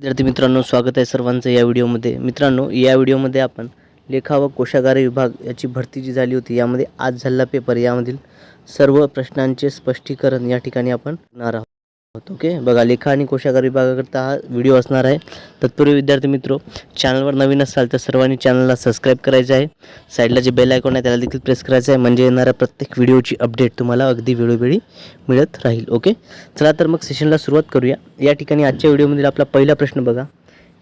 विद्यार्थी मित्रांनो स्वागत आहे सर्वांचं या व्हिडिओमध्ये. मित्रांनो या व्हिडिओमध्ये आपण लेखा व कोशागार विभाग याची भरती जी झाली होती यामध्ये आज झालेला पेपर यामधील सर्व प्रश्नांचे स्पष्टीकरण या ठिकाणी आपण करणार आहोत. ओके? बघा लेखा आणि कोशागार विभागाकरता हा व्हिडिओ असणार आहे. तत्पूर्वी विद्यार्थी मित्रो चॅनलवर नवीन असाल तर सर्वांनी चॅनलला सबस्क्राईब करायचं आहे. साईडला जे बेल आयकॉन आहे त्याला देखील प्रेस करायचं आहे. म्हणजे येणाऱ्या प्रत्येक व्हिडिओची अपडेट तुम्हाला अगदी वेळोवेळी मिळत राहील ओके? चला तर मग सेशनला सुरुवात करूया. या ठिकाणी आजच्या व्हिडिओमधील आपला पहिला प्रश्न बघा.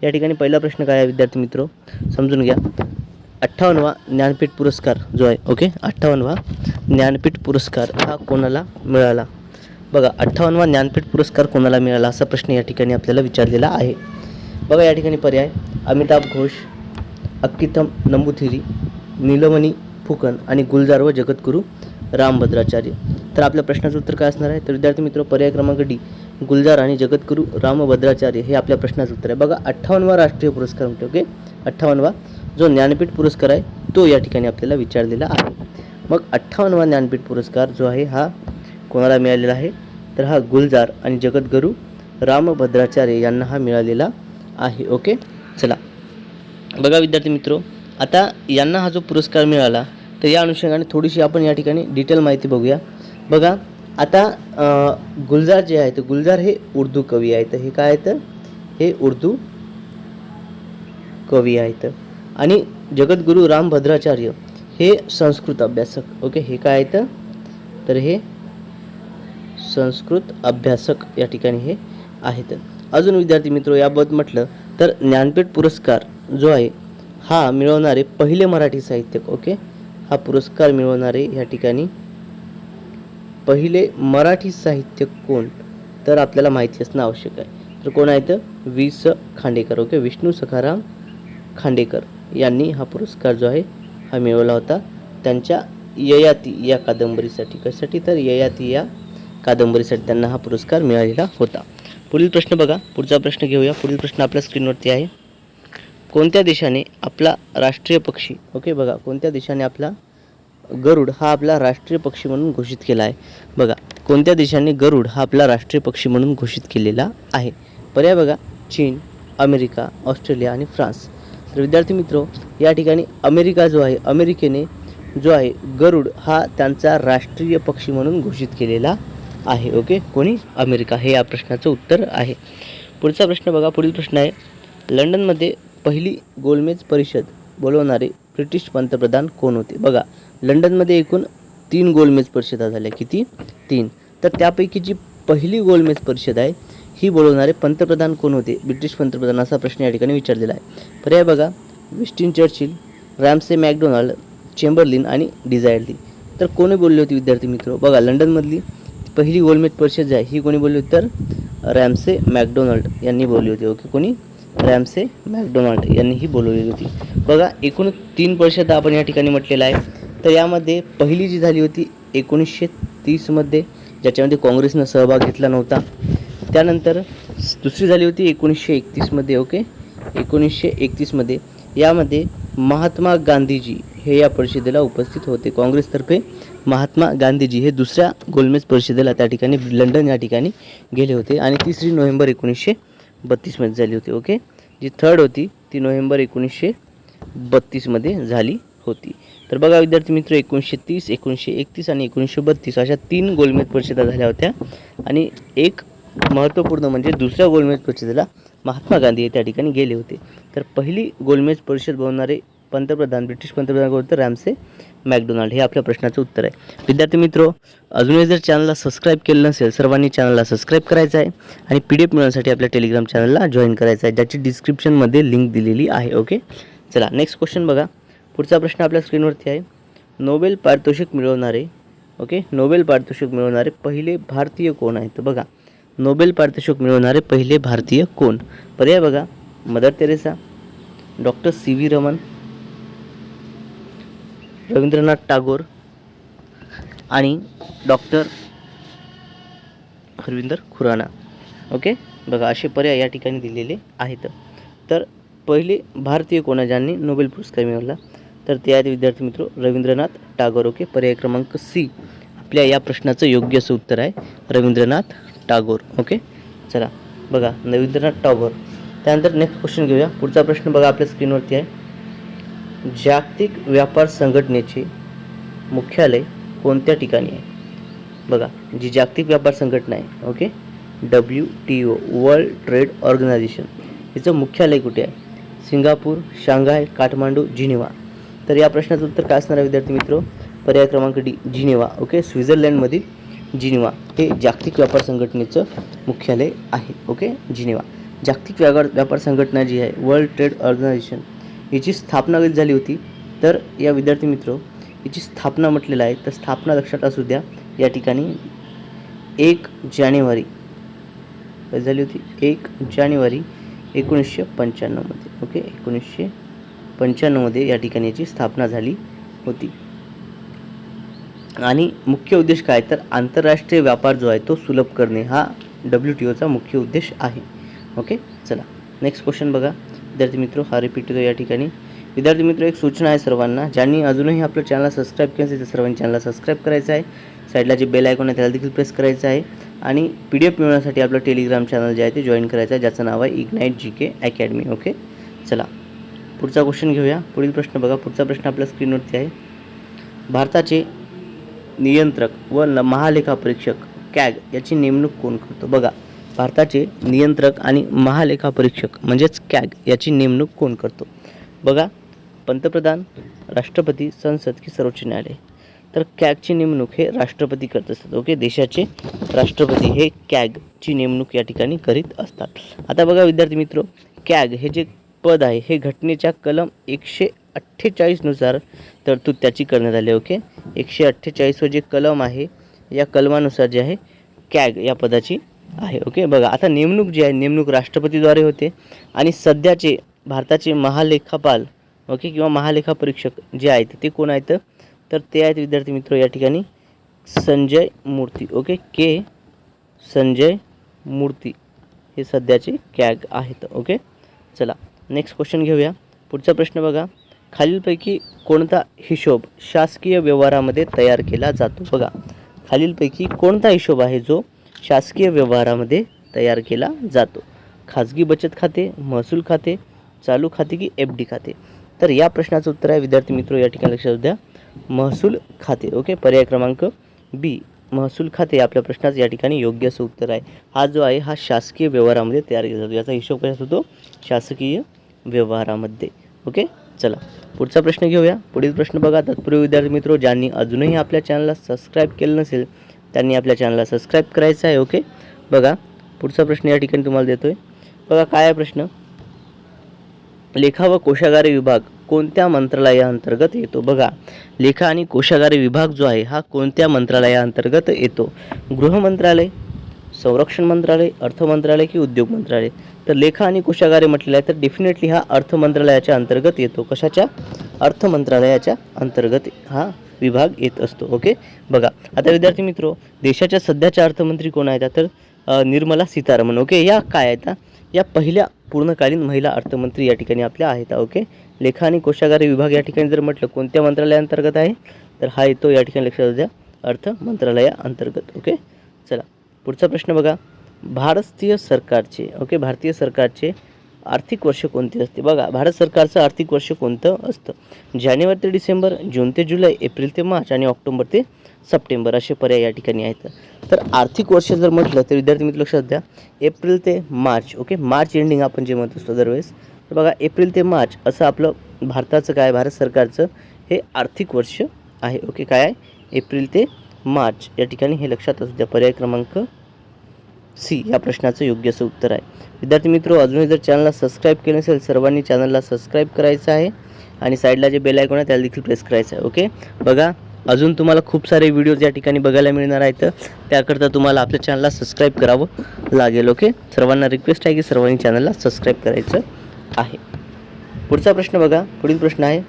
या ठिकाणी पहिला प्रश्न काय आहे विद्यार्थी मित्रो? समजून घ्या. अठ्ठावन्नवा ज्ञानपीठ पुरस्कार जो आहे ओके? अठ्ठावन्नवा ज्ञानपीठ पुरस्कार हा कोणाला मिळाला? बघा अठ्ठावन्नवा ज्ञानपीठ पुरस्कार कोणाला मिळाला असा प्रश्न या ठिकाणी आपल्याला विचारलेला आहे. बघा या ठिकाणी पर्याय. अमिताभ घोष अक्कितम नंबुथिरी नीलमणी फुकन आणि गुलजार व जगद्गुरू रामभद्राचार्य. तर आपल्या प्रश्नाचं उत्तर काय असणार आहे? तर विद्यार्थी मित्र पर्याय क्रमांक डी गुलजार आणि जगद्गुरू रामभद्राचार्य हे आपल्या प्रश्नाचं उत्तर आहे. बघा अठ्ठावन्नवा राष्ट्रीय पुरस्कार म्हणतो ओके? अठ्ठावन्नवा जो ज्ञानपीठ पुरस्कार आहे तो या ठिकाणी आपल्याला विचारलेला आहे. मग अठ्ठावन्नवा ज्ञानपीठ पुरस्कार जो आहे हा कोणाला मिळालेला आहे? तर हा गुलजार आणि जगद्गुरू रामभद्राचार्य यांना हा मिळालेला आहे. ओके? चला. बघा विद्यार्थी मित्र आता यांना हा जो पुरस्कार मिळाला तर या अनुषंगाने थोडीशी आपण या ठिकाणी डिटेल माहिती बघूया. बघा आता गुलजार जे आहेत गुलजार हे उर्दू कवी आहेत. हे काय आहेत? हे उर्दू कवी आहेत. आणि जगद्गुरू रामभद्राचार्य हे संस्कृत अभ्यासक. ओके? हे काय आहेत? तर हे संस्कृत अभ्यासक या ठिकाणी हे आहेत. अजून विद्यार्थी मित्र याबाबत म्हटलं तर ज्ञानपीठ पुरस्कार जो आहे हा मिळवणारे पहिले मराठी साहित्यक ओके? हा पुरस्कार मिळवणारे या ठिकाणी पहिले मराठी साहित्यक कोण? तर आपल्याला माहिती असणं आवश्यक आहे. तर कोण आहेत? वि स खांडेकर ओके? विष्णू सखाराम खांडेकर यांनी हा पुरस्कार जो आहे हा मिळवला होता. त्यांच्या ययाती या कादंबरीसाठी. कशासाठी? तर ययाती या कादंबरीसाठी त्यांना हा पुरस्कार मिळालेला होता. पुढील प्रश्न बघा. पुढचा प्रश्न घेऊया. पुढील प्रश्न आपल्या स्क्रीनवरती आहे. कोणत्या देशाने आपला राष्ट्रीय पक्षी ओके बघा. कोणत्या देशाने आपला गरुड हा आपला राष्ट्रीय पक्षी म्हणून घोषित केला आहे. बघा. कोणत्या देशाने गरुड हा आपला राष्ट्रीय पक्षी म्हणून घोषित केलेला आहे? पर्याय बघा. चीन अमेरिका ऑस्ट्रेलिया आणि फ्रान्स. तर विद्यार्थी मित्र या ठिकाणी अमेरिका जो आहे अमेरिकेने जो आहे गरुड हा त्यांचा राष्ट्रीय पक्षी म्हणून घोषित केलेला आहे ओके? कोणी? अमेरिका. हे या प्रश्नाचं उत्तर आहे. पुढचा प्रश्न बघा. पुढील प्रश्न आहे. लंडनमध्ये पहिली गोलमेज परिषद बोलवणारे ब्रिटिश पंतप्रधान कोण होते? बघा लंडनमध्ये एकूण तीन गोलमेज परिषदा झाल्या. किती? तीन. तर त्यापैकी जी पहिली गोलमेज परिषद आहे ही बोलवणारे पंतप्रधान कोण होते? ब्रिटिश पंतप्रधान असा प्रश्न या ठिकाणी विचारलेला आहे. पर्याय बघा Winston Churchill Ramsay MacDonald Chamberlain आणि डिझायरली तर कोणी बोलली होती विद्यार्थी मित्र? बघा लंडनमधली पहिली गोलमेज परिषद जी आहे ही कोणी बोलली होती तर रॅमसे मॅकडोनाल्ड यांनी बोलली होती. ओके कोणी? रॅमसे मॅकडोनाल्ड यांनी ही बोलवलेली होती. बघा एकूण तीन परिषद आपण या ठिकाणी म्हटलेलं आहे. तर यामध्ये पहिली जी झाली होती एकोणीसशे तीसमध्ये ज्याच्यामध्ये काँग्रेसनं सहभाग घेतला नव्हता. त्यानंतर दुसरी झाली होती एकोणीसशे एकतीसमध्ये ओके? एकोणीसशे एकतीसमध्ये यामध्ये महात्मा गांधीजी हे या परिषदेला उपस्थित होते काँग्रेसतर्फे. महात्मा गांधीजी हे दुसऱ्या गोलमेज परिषदेला त्या ठिकाणी लंडन या ठिकाणी गेले होते आणि तिसरी नोव्हेंबर एकोणीसशे बत्तीसमध्ये झाली होती ओके? जी थर्ड होती ती नोव्हेंबर एकोणीसशे बत्तीसमध्ये झाली होती. तर बघा विद्यार्थी मित्र एकोणीसशे तीस एकोणीसशे एकतीस आणि एकोणीसशे बत्तीस अशा तीन गोलमेज परिषदा झाल्या होत्या. आणि एक महत्त्वपूर्ण म्हणजे दुसऱ्या गोलमेज परिषदेला महात्मा गांधी हे त्या ठिकाणी गेले होते. तर पहिली गोलमेज परिषद बोलणारे पंतप्रधान ब्रिटिश पंतप्रधान होते? रॅमसे मॅकडोनाल्ड हे आपल्या प्रश्नाचं उत्तर आहे. विद्यार्थी मित्रो अजूनही जर चॅनलला सबस्क्राईब केलं नसेल सर्वांनी चॅनलला सबस्क्राईब करायचं आहे आणि पी डी एफ मिळवण्यासाठी आपल्या टेलिग्राम चॅनलला जॉईन करायचं आहे ज्याची डिस्क्रिप्शनमध्ये लिंक दिलेली आहे ओके चला नेक्स्ट क्वेश्चन बघा. पुढचा प्रश्न आपल्या स्क्रीनवरती आहे. नोबेल पारितोषिक मिळवणारे ओके नोबेल पारितोषिक मिळवणारे पहिले भारतीय कोण आहेत? बघा नोबेल पारितोषिक मिळवणारे पहिले भारतीय कोण? पर्याय बघा. Mother Teresa doctor C V Raman Rabindranath Tagore आणि डॉक्टर हरविंदर खुराना. ओके? बघा असे पर्याय या ठिकाणी दिलेले आहेत. तर पहिले भारतीय कोण आहे ज्यांनी नोबेल पुरस्कार मिळवला? तर ते आहेत विद्यार्थी मित्र रवींद्रनाथ टागोर ओके? पर्याय क्रमांक सी आपल्या या प्रश्नाचं योग्य असं उत्तर आहे. रवींद्रनाथ टागोर ओके? चला बघा रवींद्रनाथ टागोर. त्यानंतर नेक्स्ट क्वेश्चन घेऊया. पुढचा प्रश्न बघा आपल्या स्क्रीनवरती आहे. जागतिक व्यापार संघटनेचे मुख्यालय कोणत्या ठिकाणी आहे? बघा जी जागतिक व्यापार संघटना आहे okay? W T O World Trade Organization हिचं मुख्यालय कुठे आहे? Singapore Shanghai Kathmandu Geneva. तर या प्रश्नाचं उत्तर काय असणार आहे विद्यार्थी मित्र? पर्याय क्रमांक डी जिनेवा ओके? स्वित्झर्लंडमधील जिनेवा हे जागतिक व्यापार संघटनेचं मुख्यालय आहे ओके? जिनेवा. जागतिक व्यापार व्यापार संघटना जी आहे वर्ल्ड ट्रेड ऑर्गनायझेशन हिची स्थापना कधी झाली होती? तर या विद्यार्थी मित्र हिची स्थापना म्हटलेलं आहे. तर स्थापना लक्षात असू द्या या ठिकाणी एक जानेवारी. कधी झाली होती? एक जानेवारी एकोणीसशे पंच्याण्णवमध्ये ओके? एकोणीसशे पंच्याण्णवमध्ये या ठिकाणी याची स्थापना झाली होती. आणि मुख्य उद्देश काय? तर आंतरराष्ट्रीय व्यापार जो आहे तो सुलभ करणे हा डब्ल्यू टी ओचा मुख्य उद्देश आहे. ओके? चला नेक्स्ट क्वेश्चन बघा. विद्यार्थी मित्र हा रिपीट येतो या ठिकाणी. विद्यार्थी मित्र एक सूचना आहे सर्वांना ज्यांनी अजूनही आपलं चॅनल सबस्क्राईब केलं असेल तर सर्वांनी चॅनलला सबस्क्राईब करायचं आहे. साईडला जे बेल आयकॉन आहे त्याला देखील प्रेस करायचं आहे. आणि पी डी एफ मिळवण्यासाठी आपलं टेलिग्राम चॅनल जे आहे ते जॉईन करायचं आहे ज्याचं नाव आहे Ignite G K academy okay चला पुढचा क्वेश्चन घेऊया. पुढील प्रश्न बघा. पुढचा प्रश्न आपल्या स्क्रीनवरती आहे. भारताचे नियंत्रक व न- महालेखापरीक्षक कॅग याची नेमणूक कोण करतो? बघा. भारताचे नियंत्रक आणि महालेखापरीक्षक म्हणजेच कॅग याची नेमणूक कोण करतो? बघा पंतप्रधान राष्ट्रपती संसद की सर्वोच्च न्यायालय? तर कॅगची नेमणूक हे राष्ट्रपती करत असतात ओके? देशाचे राष्ट्रपती हे कॅगची नेमणूक या ठिकाणी करीत असतात. आता बघा विद्यार्थी मित्र कॅग हे जे पद आहे हे घटनेच्या कलम एकशे अठ्ठेचाळीसनुसार तरतूद त्याची करण्यात आली ओके? एकशे अठ्ठेचाळीसवर जे कलम आहे या कलमानुसार जे आहे कॅग या पदाची आहे. ओके बघा आता नेमणूक जी आहे नेमणूक राष्ट्रपतीद्वारे होते आणि सध्याचे भारताचे महालेखापाल ओके किंवा महालेखापरीक्षक जे आहेत ते कोण आहेत? तर ते आहेत विद्यार्थी मित्र या ठिकाणी संजय मूर्ती ओके के संजय मूर्ती हे सध्याचे कॅग आहेत ओके चला नेक्स्ट क्वेश्चन घेऊया. पुढचा प्रश्न बघा. खालीलपैकी कोणता हिशोब शासकीय व्यवहारामध्ये तयार केला जातो? बघा खालीलपैकी कोणता हिशोब आहे जो शासकीय व्यवहारामध्ये तयार केला जातो. खाजगी बचत खाते महसूल खाते चालू खाते की एफ डी खाते. तर या प्रश्नाचं उत्तर आहे विद्यार्थी मित्र या ठिकाणी लक्षात द्या. महसूल खाते ओके? पर्याय क्रमांक बी महसूल खाते आपल्या प्रश्नाचं या ठिकाणी योग्य असं उत्तर आहे. हा जो आहे हा शासकीय व्यवहारामध्ये तयार केला जातो. याचा हिशोब कसा होतो? शासकीय व्यवहारामध्ये. ओके? चला पुढचा प्रश्न घेऊया. पुढील प्रश्न बघा. तत्पूर्वी विद्यार्थी मित्र ज्यांनी अजूनही आपल्या चॅनलला सबस्क्राईब केलं नसेल त्यांनी आपल्या चॅनलला सबस्क्राईब करायचं आहे ओके बघा पुढचा प्रश्न या ठिकाणी तुम्हाला देतो आहे बघा काय आहे प्रश्न? लेखा व कोशागारी विभाग कोणत्या मंत्रालयाअंतर्गत येतो? बघा लेखा आणि कोशागारी विभाग जो आहे हा कोणत्या मंत्रालयाअंतर्गत येतो? गृह मंत्रालय संरक्षण मंत्रालय अर्थ मंत्रालय की उद्योग मंत्रालय? तर लेखा आणि कोशागारी म्हटलेलं आहे तर डेफिनेटली हा अर्थ मंत्रालयाच्या अंतर्गत येतो. कशाच्या? अर्थ मंत्रालयाच्या अंतर्गत हा विभाग येत असतो ओके? बघा आता विद्यार्थी मित्रो देशाच्या सध्याच्या अर्थमंत्री कोण आहेत? तर निर्मला सीतारामन ओके? या काय आहेत? या पहिल्या पूर्णकालीन महिला अर्थमंत्री या ठिकाणी आपल्या आहेत ओके? लेखा आणि कोशागारी विभाग या ठिकाणी जर म्हटलं कोणत्या मंत्रालयाअंतर्गत आहे? तर हा येतो या ठिकाणी लक्षात द्या अर्थ मंत्रालयाअंतर्गत ओके? चला पुढचा प्रश्न बघा. भारतीय सरकारचे ओके? भारतीय सरकारचे आर्थिक वर्ष कोणते असते? बघा भारत सरकारचं आर्थिक वर्ष कोणतं असतं? जानेवारी ते डिसेंबर जून ते जुलै एप्रिल ते मार्च आणि ऑक्टोबर ते सप्टेंबर असे पर्याय या ठिकाणी आहेत. तर आर्थिक वर्ष जर म्हटलं तर विद्यार्थी मित्र लक्षात द्या एप्रिल ते मार्च ओके? मार्च एंडिंग आपण जे म्हणत असतो दरवेळेस. तर बघा एप्रिल ते मार्च असं आपलं भारताचं काय भारत सरकारचं हे आर्थिक वर्ष आहे ओके? काय आहे? एप्रिल ते मार्च या ठिकाणी हे लक्षात असू द्या. पर्याय क्रमांक सी या प्रश्नाचं योग्य असं उत्तर आहे. विद्यार्थी मित्र अजूनही जर चॅनलला सबस्क्राईब केलं नसेल सर्वांनी चॅनलला सबस्क्राईब करायचं आहे आणि साईडला जे बेल आयकॉन आहे त्याला देखील प्रेस करायचं आहे ओके बघा अजून तुम्हाला खूप सारे व्हिडिओज या ठिकाणी बघायला मिळणार आहेत. त्याकरता तुम्हाला आपल्या चॅनलला सबस्क्राईब करावं लागेल ओके सर्वांना रिक्वेस्ट आहे की सर्वांनी चॅनलला सबस्क्राईब करायचं आहे. पुढचा प्रश्न बघा पुढील प्रश्न आहे.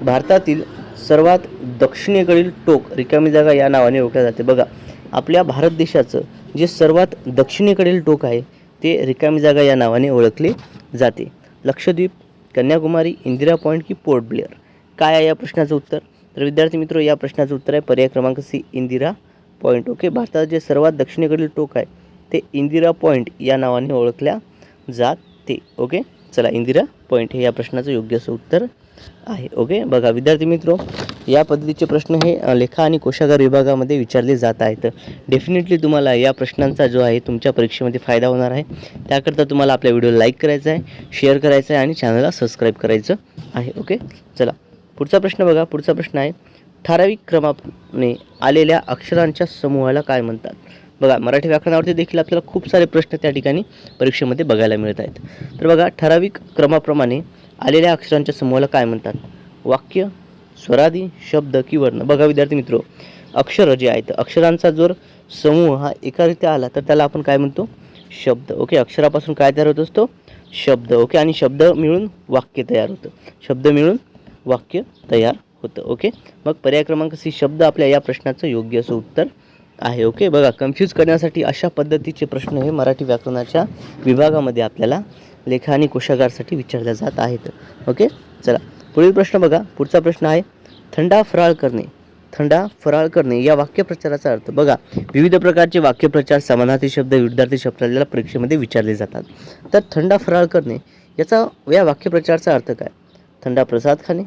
भारतातील सर्वात दक्षिणेकडील टोक रिकामी जागा या नावाने ओळखल्या जाते. बघा आपल्या भारत देशाचं जे सर्वात दक्षिणेकडील टोक आहे ते रिकामी जागा या नावाने ओळखले जाते. लक्षद्वीप कन्याकुमारी इंदिरा पॉईंट की पोर्ट ब्लेअर? काय आहे या प्रश्नाचं उत्तर? तर विद्यार्थी मित्र या प्रश्नाचं उत्तर आहे पर्याय क्रमांक सी इंदिरा पॉईंट ओके भारतात जे सर्वात दक्षिणेकडील टोक आहे ते इंदिरा पॉईंट या नावाने ओळखल्या जाते. ओके चला इंदिरा पॉईंट हे या प्रश्नाचं योग्य असं उत्तर आहे. ओके बघा विद्यार्थी मित्रो या पद्धतीचे प्रश्न हे लेखा आणि कोशागार विभागामध्ये विचारले जात आहेत. डेफिनेटली तुम्हाला या प्रश्नांचा जो आहे तुमच्या परीक्षेमध्ये फायदा होणार आहे. त्याकरता तुम्हाला आपल्या व्हिडिओ लाईक करायचा आहे शेअर करायचा आहे आणि चॅनलला सबस्क्राईब करायचं आहे. ओके चला पुढचा प्रश्न बघा. पुढचा प्रश्न आहे ठराविक क्रमाने आलेल्या अक्षरांच्या समूहाला काय म्हणतात? बघा मराठी व्याकरणावरती देखील आपल्याला खूप सारे प्रश्न त्या ठिकाणी परीक्षेमध्ये बघायला मिळत आहेत. तर बघा ठराविक क्रमाप्रमाणे आलेल्या अक्षरांच्या समूहाला काय म्हणतात? वाक्य स्वरादी शब्द की वर्ण. बघा विद्यार्थी मित्र अक्षर जे आहेत अक्षरांचा जर समूह हा एकारित्या आला तर त्याला आपण काय म्हणतो? शब्द. ओके अक्षरापासून काय तयार होत असतो? शब्द. ओके आणि शब्द मिळून वाक्य तयार होतं. शब्द मिळून वाक्य तयार होतं. ओके मग पर्याय क्रमांक सी शब्द आपल्या या प्रश्नाचं योग्य असं उत्तर आहे. ओके बघा कन्फ्यूज करण्यासाठी अशा पद्धतीचे प्रश्न हे मराठी व्याकरणाच्या विभागामध्ये आपल्याला लेखा आणि कोशागारसाठी विचारल्या जात आहेत. ओके? चला. पुढील प्रश्न बघा. पुढचा प्रश्न आहे थंडा फराळ करणे. थंडा फराळ करणे या वाक्यप्रचाराचा अर्थ बघा. विविध प्रकारचे वाक्यप्रचार समानार्थी शब्द विरुद्धार्थी शब्द आपल्याला परीक्षेमध्ये विचारले जातात. तर थंडा फराळ करणे याचा या वाक्यप्रचाराचा अर्थ काय? थंडा प्रसाद खाणे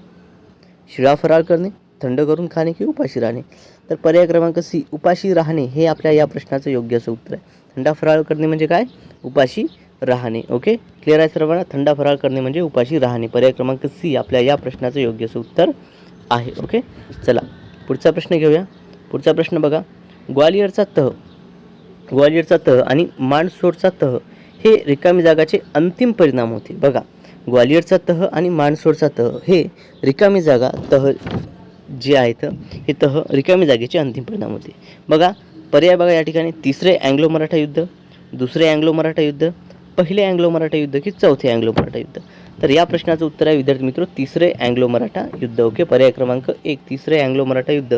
शिळा फराळ करणे थंड करून खाणे की उपाशी राहणे? तर पर्याय क्रमांक सी उपाशी राहणे हे आपल्या या प्रश्नाचं योग्य असं उत्तर आहे. थंडा फराळ करणे म्हणजे काय? उपाशी राहणे ओके क्लिअर आहे सर्वांना? थंडा फराळ करणे म्हणजे उपाशी राहणे. पर्याय क्रमांक सी आपल्या या प्रश्नाचं योग्य असं उत्तर आहे ओके चला पुढचा प्रश्न घेऊया. पुढचा प्रश्न बघा. ग्वालियरचा तह ग्वालियरचा तह आणि मांडसोडचा तह हे रिकामी जागाचे अंतिम परिणाम होते. बघा ग्वालियरचा तह आणि मांडसोडचा तह हे रिकामी जागा तह जे आहेत हे तह रिकामी जागेचे अंतिम परिणाम होते. बघा पर्याय बघा या ठिकाणी. तिसरे अँग्लो मराठा युद्ध दुसरे अँग्लो मराठा युद्ध पहिले अँग्लो मराठा युद्ध की चौथे अँग्लो मराठा युद्ध? तर या प्रश्नाचं उत्तर आहे विद्यार्थी मित्र तिसरे अँग्लो मराठा युद्ध ओके? पर्याय क्रमांक एक तिसरे अँग्लो मराठा युद्ध.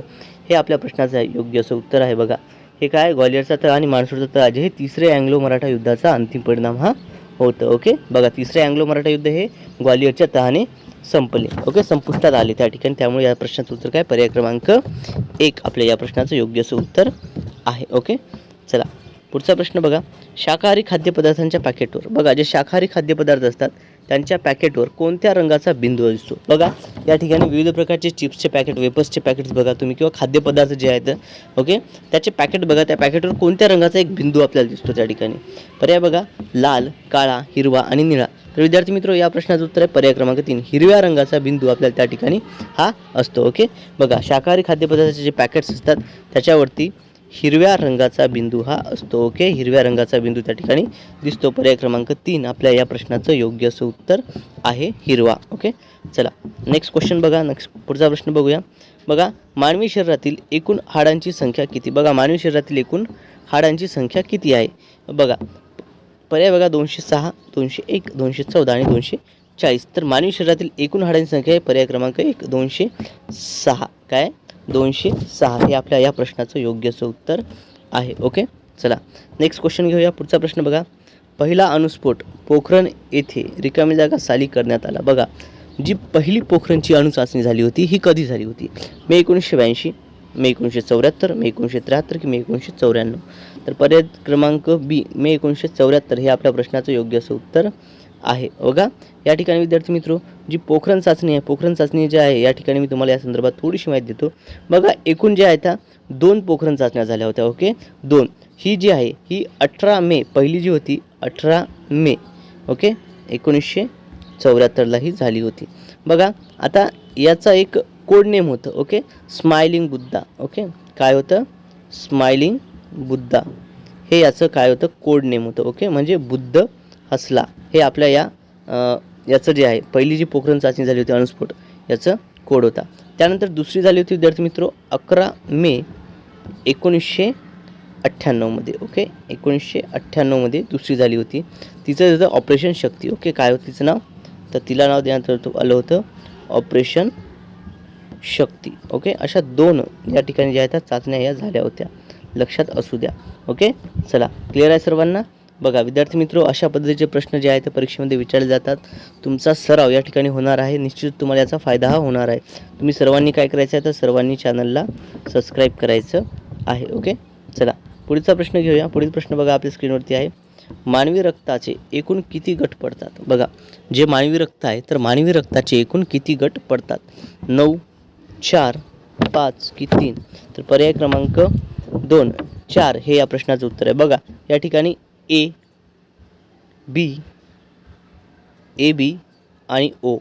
हे आपल्या प्रश्नाचं आहे योग्य असं उत्तर आहे बघा. हे काय? ग्वालियरचा तळ आणि माणसूरचा तळ जे हे तिसरे अँग्लो मराठा युद्धाचा अंतिम परिणाम हा होतं ओके? बघा तिसरे अँग्लो मराठा युद्ध हे ग्वालियरच्या तहाने संपले ओके? संपुष्टात आले त्या ठिकाणी. त्यामुळे या प्रश्नाचं उत्तर काय? पर्याय क्रमांक एक आपल्या या प्रश्नाचं योग्य असं उत्तर आहे ओके? चला पुढचा प्रश्न बघा. शाकाहारी खाद्यपदार्थांच्या पॅकेटवर बघा जे शाकाहारी खाद्यपदार्थ असतात त्यांच्या पॅकेटवर कोणत्या रंगाचा बिंदू दिसतो? बघा या ठिकाणी विविध प्रकारचे चिप्सचे पॅकेट वेपर्सचे पॅकेट्स बघा तुम्ही किंवा खाद्यपदार्थ जे आहेत ओके त्याचे पॅकेट बघा त्या पॅकेटवर कोणत्या रंगाचा एक बिंदू आपल्याला दिसतो त्या ठिकाणी? पर्याय बघा लाल काळा हिरवा आणि निळा. तर विद्यार्थी मित्र या प्रश्नाचं उत्तर आहे पर्याय क्रमांक तीन. हिरव्या रंगाचा बिंदू आपल्याला त्या ठिकाणी हा असतो ओके बघा शाकाहारी खाद्यपदार्थाचे जे पॅकेट्स असतात त्याच्यावरती हिरव्या रंगाचा बिंदू हा असतो ओके हिरव्या रंगाचा बिंदू त्या ठिकाणी दिसतो. पर्याय क्रमांक तीन आपल्या या प्रश्नाचं योग्य असं उत्तर आहे हिरवा ओके चला नेक्स्ट क्वेश्चन बघा. नेक्स्ट पुढचा प्रश्न बघूया. बघा मानवी शरीरातील एकूण हाडांची संख्या किती? बघा मानवी शरीरातील एकूण हाडांची संख्या किती आहे? बघा पर्याय बघा दोनशे सहा दोनशे एक दोनशे चौदा आणि दोनशे चाळीस. तर मानवी शरीरातील एकूण हाडांची संख्या आहे पर्याय क्रमांक एक दोनशे सहा. काय? दोनशे सहा हे आपल्या या प्रश्नाचं योग्य असं उत्तर आहे. ओके चला. नेक्स्ट क्वेश्चन घेऊया. पुढचा प्रश्न बघा. पहिला अणुस्फोट पोखरण येथे रिकामी जागा साली करण्यात आला. बघा जी पहिली पोखरणची अणुचाचणी झाली होती ही कधी झाली होती? मे एकोणीसशे ब्याऐंशी मे एकोणीसशे चौऱ्याहत्तर मे एकोणीसशे त्र्याहत्तर की मे एकोणीसशे चौऱ्याण्णव? तर पर्याय क्रमांक बी मे एकोणीसशे चौऱ्याहत्तर हे आपल्या प्रश्नाचं योग्य असं उत्तर आहे. बघा या ठिकाणी विद्यार्थी मित्रो जी पोखरण चाचणी आहे पोखरण चाचणी जी आहे या ठिकाणी मी तुम्हाला या संदर्भात थोडीशी माहिती देतो. बघा एकूण जे आहे त्या दोन पोखरण चाचण्या झाल्या होत्या ओके? दोन. ही जी आहे ही अठरा मे पहिली जी होती अठरा मे ओके? एकोणीसशे चौऱ्याहत्तरला ही झाली होती. बघा आता याचा एक कोड नेम होतं ओके? Smiling Buddha okay? काय होतं? स्माइलिंग बुद्धा. हे याचं काय होतं? कोड नेम होतं ओके? म्हणजे बुद्ध हसला. हे आपल्या या याचं जे आहे पहिली जी पोखरण चाचणी झाली होती अणुस्फोट याचं कोड होता. त्यानंतर दुसरी झाली होती विद्यार्थी मित्रो अकरा मे एकोणीसशे अठ्ठ्याण्णवमध्ये ओके एकोणीसशे अठ्ठ्याण्णवमध्ये दुसरी झाली होती. तिचं होतं ऑपरेशन शक्ती ओके काय होतं तिचं नाव? तर तिला नाव देण्यात आलं होतं ऑपरेशन शक्ती ओके अशा दोन या ठिकाणी ज्या आहेत चाचण्या या झाल्या होत्या. लक्षात असू द्या ओके चला क्लिअर आहे सर्वांना? बघा विद्यार्थी मित्रो अशा पद्धतीचे प्रश्न जे आहेत ते परीक्षेमध्ये विचारले जातात. तुमचा सराव या ठिकाणी होणार आहे. निश्चित तुम्हाला याचा फायदा हा होणार आहे. तुम्ही सर्वांनी काय करायचं आहे तर सर्वांनी चॅनलला सबस्क्राईब करायचं आहे ओके? चला पुढचा प्रश्न घेऊया. पुढील प्रश्न बघा आपल्या स्क्रीनवरती आहे. मानवी रक्ताचे एकूण किती गट पडतात? बघा जे मानवी रक्त आहे तर मानवी रक्ताचे एकूण किती गट पडतात? नऊ चार पाच की तीन. तर पर्याय क्रमांक दोन चार हे या प्रश्नाचं उत्तर आहे. बघा या ठिकाणी ए बी ए बी आणि ओ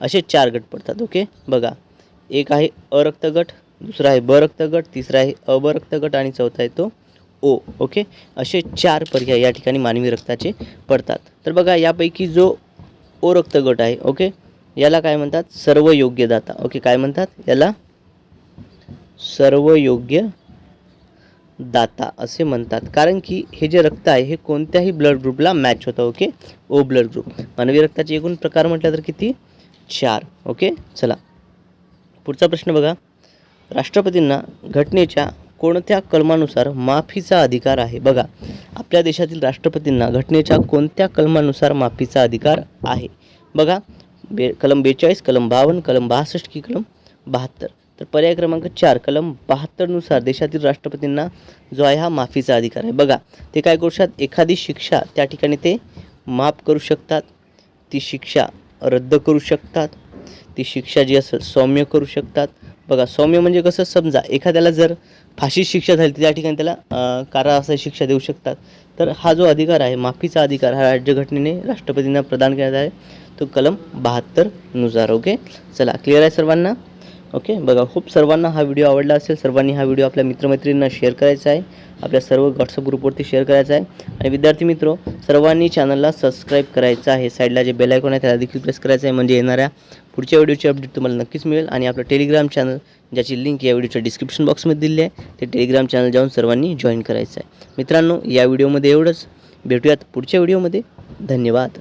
असे चार गट पडतात ओके? बघा एक आहे अरक्त गट दुसरा आहे ब रक्तगट तिसरा आहे अ ब आणि चौथा आहे तो ओ ओके? असे चार पर्याय या ठिकाणी मानवी रक्ताचे पडतात. तर बघा यापैकी जो ओ रक्तगट आहे ओके? याला काय म्हणतात? सर्व योग्य दाता. ओके काय म्हणतात? याला सर्व योग्य दाता असे म्हणतात. कारण की हे जे रक्त आहे हे कोणत्याही ब्लड ग्रुपला मॅच होतं ओके ओ ब्लड ग्रुप मानवी रक्ताचे एकूण प्रकार म्हटलं तर किती? चार. ओके चला. पुढचा प्रश्न बघा. राष्ट्रपतींना घटनेच्या कोणत्या कलमानुसार माफीचा अधिकार आहे? बघा. आपल्या देशातील राष्ट्रपतींना घटनेच्या कोणत्या कलमानुसार माफीचा अधिकार आहे? बघा. बे कलम बेचाळीस कलम बावन्न कलम बासष्ट की कलम बहात्तर. तर पर्याय क्रमांक चार कलम बहात्तरनुसार देशातील राष्ट्रपतींना जो आहे हा माफीचा अधिकार आहे. बघा ते काय करू शकतात? एखादी शिक्षा त्या ठिकाणी ते माफ करू शकतात. ती शिक्षा रद्द करू शकतात. ती शिक्षा जी असेल सौम्य करू शकतात. बघा सौम्य म्हणजे कसं? समजा एखाद्याला जर फाशी शिक्षा झाली तर त्या ठिकाणी त्याला अं, कारावासाची शिक्षा देऊ शकतात. तर हा जो अधिकार आहे माफीचा अधिकार हा राज्यघटनेने राष्ट्रपतींना प्रदान करण्यात आहे. तो कलम बहात्तरनुसार ओके? चला क्लिअर आहे सर्वांना? ओके बघा खूप सर्वांना हा व्हिडिओ आवडला असेल सर्वांनी हा व्हिडिओ आपल्या मित्रमैत्रिणींना शेअर करायचा आहे आपल्या सर्व व्हॉट्सअप ग्रुपवरती शेअर करायचा आहे. आणि विद्यार्थी मित्र सर्वांनी चॅनलला सबस्क्राईब करायचं आहे. साईडला जे बेल आयकॉन आहे त्याला देखील प्रेस करायचं आहे. म्हणजे येणाऱ्या पुढच्या व्हिडिओची अपडेट तुम्हाला नक्कीच मिळेल. आणि आपलं टेलिग्राम चॅनल ज्याची लिंक या व्हिडिओच्या डिस्क्रिप्शन बॉक्समध्ये दिली आहे ते टेलिग्राम चॅनल जाऊन सर्वांनी जॉईन करायचं आहे. मित्रांनो या व्हिडिओमध्ये एवढंच. भेटूयात पुढच्या व्हिडिओमध्ये धन्यवाद.